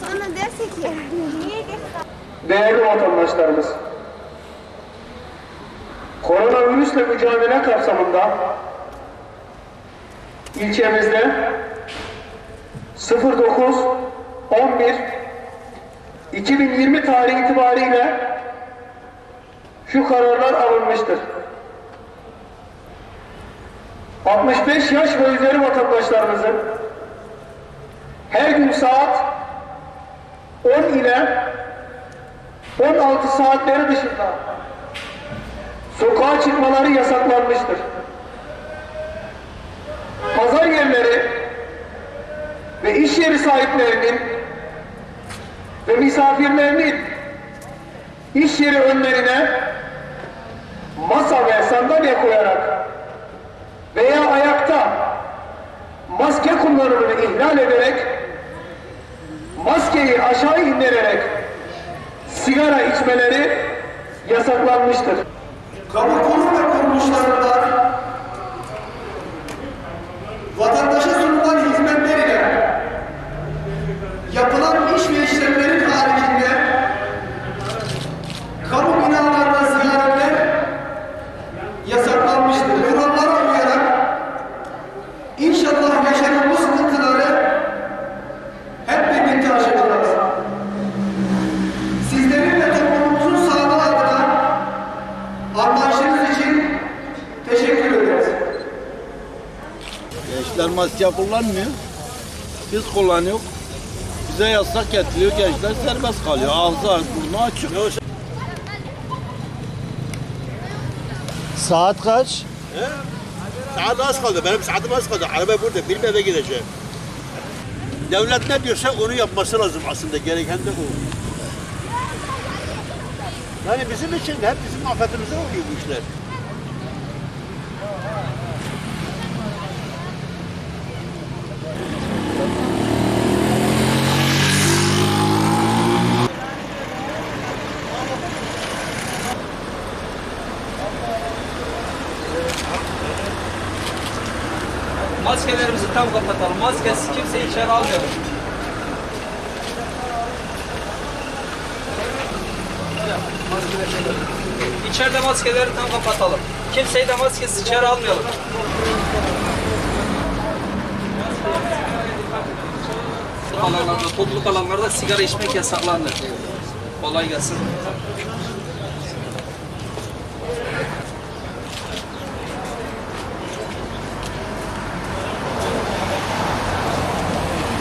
Sonra derse ki Değerli vatandaşlarımız, koronavirüsle mücadele kapsamında ilçemizde 09 11 2020 tarihi itibariyle şu kararlar alınmıştır. 65 yaş ve üzeri vatandaşlarımızın her gün saat 10 ile 16 saatleri dışında sokağa çıkmaları yasaklanmıştır. Pazar yerleri ve iş yeri sahiplerinin ve misafirlerinin iş yeri önlerine masa ve sandalye koyarak veya ayakta maske kullanımını ihlal ederek maskeyi aşağı indirerek sigara içmeleri yasaklanmıştır. Kamu kurum ve kuruluşlarında vatandaşa Gençler maske kullanmıyor. Biz kullanıyoruz. Bize yasak getiriyor, gençler serbest kalıyor. Ağzı burnu açık. Saat kaç? Saat az kaldı. Benim saatim az kaldı. Araba burada. Benim eve gideceğim. Devlet ne diyorsa onu yapması lazım aslında. Gereken de bu. Yani bizim için hep bizim afetimize oluyor bu işler. Maskelerimizi tam kapatalım. Maskesiz kimse içeri almayalım. İçeride maskeleri tam kapatalım. Kimseyi de maskesiz içeri almayalım. Alanlarda, topluluk alanlarda sigara içmek yasaklandı. Kolay gelsin.